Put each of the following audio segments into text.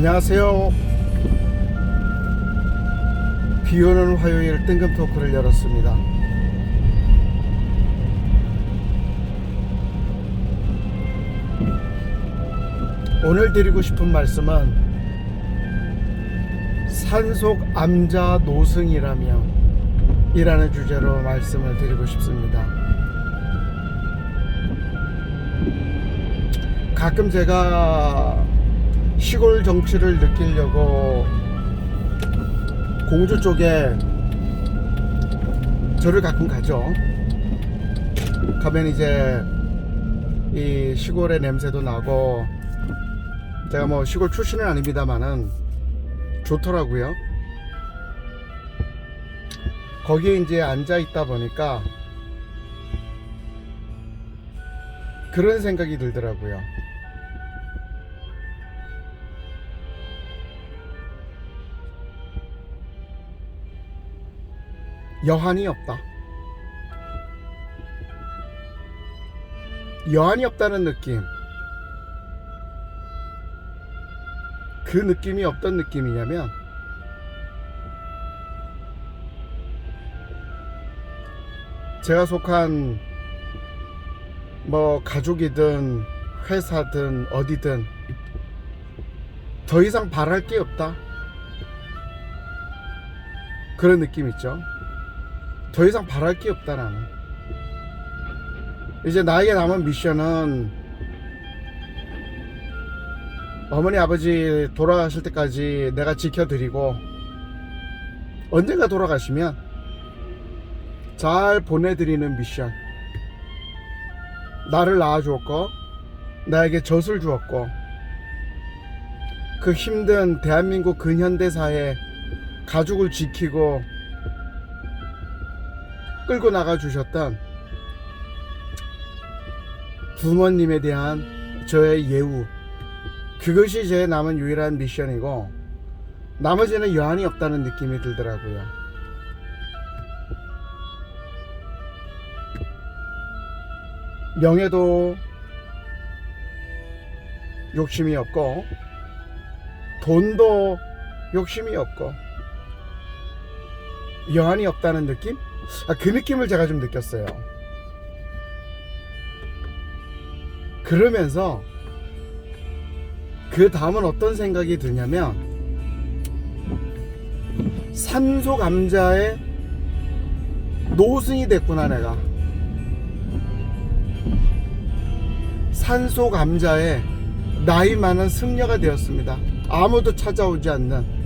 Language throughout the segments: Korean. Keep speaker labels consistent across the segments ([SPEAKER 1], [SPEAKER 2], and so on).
[SPEAKER 1] 안녕하세요. 비 오는 화요일 뜬금 토크를 열었습니다. 오늘 드리고 싶은 말씀은 산속 암자 노승이라며 이라는 주제로 말씀을 드리고 싶습니다. 가끔 제가 시골 정치를 느끼려고 공주 쪽에 저를 가끔 가죠. 가면 이제 이 시골의 냄새도 나고 제가 뭐 시골 출신은 아닙니다만은 좋더라고요. 거기에 이제 앉아 있다 보니까 그런 생각이 들더라고요. 여한이 없다. 여한이 없다는 느낌. 그 느낌이 어떤 느낌이냐면 제가 속한 뭐 가족이든 회사든 어디든 더 이상 바랄 게 없다. 그런 느낌 있죠. 더 이상 바랄 게 없다 나는. 이제 나에게 남은 미션은 어머니 아버지 돌아가실 때까지 내가 지켜드리고 언젠가 돌아가시면 잘 보내드리는 미션 나를 낳아주었고 나에게 젖을 주었고 그 힘든 대한민국 근현대사에 가족을 지키고 끌고 나가 주셨던 부모님에 대한 저의 예우 그것이 제 남은 유일한 미션이고 나머지는 여한이 없다는 느낌이 들더라고요. 명예도 욕심이 없고 돈도 욕심이 없고 여한이 없다는 느낌? 아, 그 느낌을 제가 좀 느꼈어요. 그러면서 그 다음은 어떤 생각이 드냐면 산소 감자의 노승이 됐구나 내가 산소 감자의 나이 많은 승려가 되었습니다. 아무도 찾아오지 않는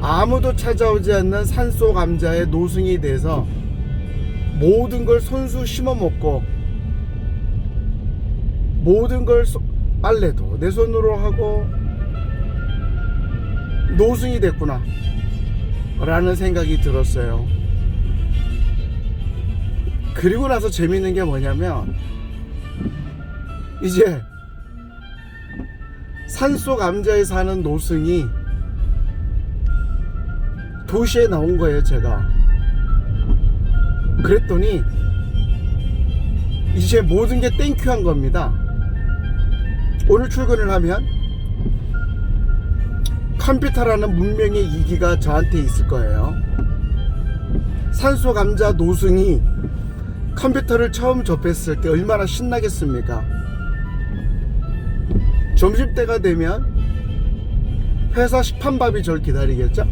[SPEAKER 1] 아무도 찾아오지 않는 산소 감자의 노승이 돼서 모든 걸 손수 심어 먹고 모든 걸 소- 빨래도 내 손으로 하고 노승이 됐구나 라는 생각이 들었어요. 그리고 나서 재밌는 게 뭐냐면 이제 산속 암자에 사는 노승이 도시에 나온 거예요 제가. 그랬더니 이제 모든 게 땡큐한 겁니다. 오늘 출근을 하면 컴퓨터라는 문명의 이기가 저한테 있을 거예요. 산소 감자 노승이 컴퓨터를 처음 접했을 때 얼마나 신나겠습니까? 점심때가 되면 회사 식판밥이 절 기다리겠죠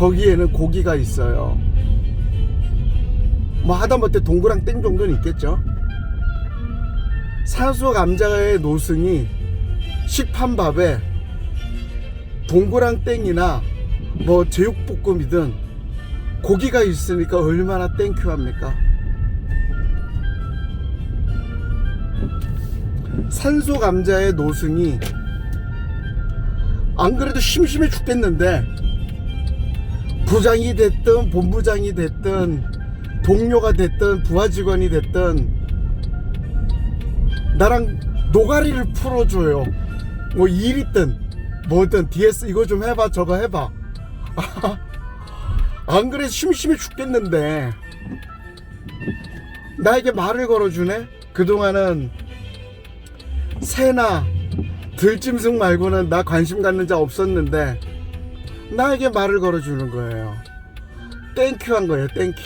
[SPEAKER 1] 거기에는 고기가 있어요 뭐 하다못해 동그랑 땡 정도는 있겠죠 산소 감자의 노승이 식판밥에 동그랑 땡이나 뭐 제육볶음이든 고기가 있으니까 얼마나 땡큐합니까? 산소 감자의 노승이 안 그래도 심심해 죽겠는데 부장이 됐든 본부장이 됐든 동료가 됐든 부하 직원이 됐든 나랑 노가리를 풀어줘요. 뭐일 있든 뭐든 DS 이거 좀 해봐 저거 해봐. 안 그래 심심해 죽겠는데 나에게 말을 걸어주네. 그동안은 새나 들짐승 말고는 나 관심 갖는 자 없었는데 나에게 말을 걸어주는 거예요. 땡큐 한 거예요. 땡큐.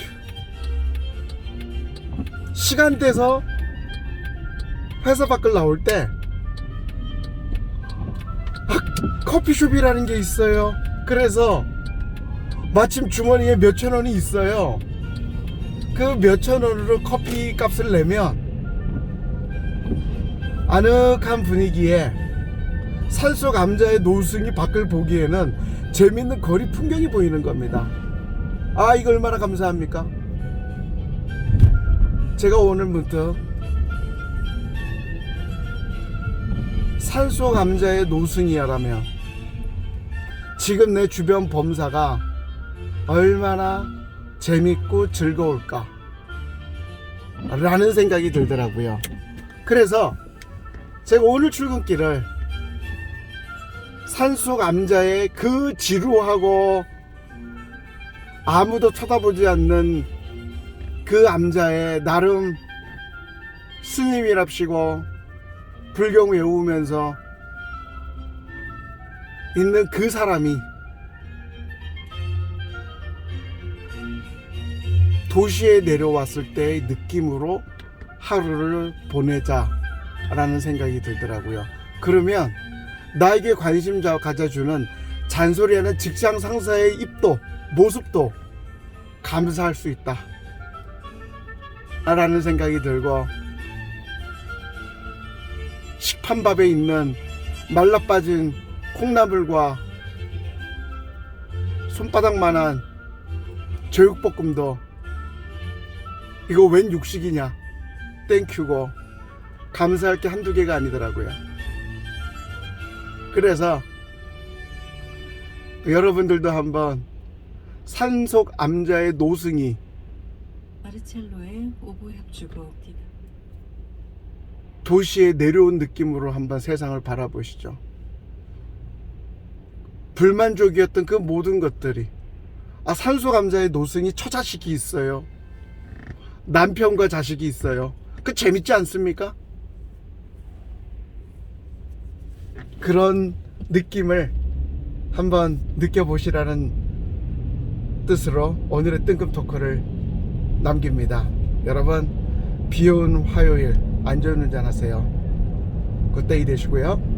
[SPEAKER 1] 시간 돼서 회사 밖을 나올 때 아, 커피숍이라는 게 있어요. 그래서 마침 주머니에 몇천 원이 있어요. 그 몇천 원으로 커피 값을 내면 아늑한 분위기에 산속 감자의 노승이 밖을 보기에는 재밌는 거리 풍경이 보이는 겁니다. 아, 이거 얼마나 감사합니까? 제가 오늘 문득 산속 감자의 노승이야라면 지금 내 주변 범사가 얼마나 재밌고 즐거울까 라는 생각이 들더라고요. 그래서 제가 오늘 출근길을 산속 암자의 그 지루하고 아무도 쳐다보지 않는 그 암자의 나름 스님이랍시고 불경 외우면서 있는 그 사람이 도시에 내려왔을 때의 느낌으로 하루를 보내자라는 생각이 들더라고요. 그러면 나에게 관심 자- 가져주는 잔소리하는 직장 상사의 입도, 모습도 감사할 수 있다. 라는 생각이 들고 식판밥에 있는 말라 빠진 콩나물과 손바닥만한 제육볶음도 이거 웬 육식이냐 땡큐고 감사할 게 한두 개가 아니더라고요 그래서 여러분들도 한번 산속 암자의 노승이
[SPEAKER 2] 마르첼로의 오보 협주곡
[SPEAKER 1] 도시에 내려온 느낌으로 한번 세상을 바라보시죠. 불만족이었던 그 모든 것들이 아 산소 감자의 노승이 처자식이 있어요. 남편과 자식이 있어요. 그 재밌지 않습니까? 그런 느낌을 한번 느껴보시라는 뜻으로 오늘의 뜬금 토크를 남깁니다. 여러분 비 오는 화요일 안전 운전 하세요. 굿데이 되시고요.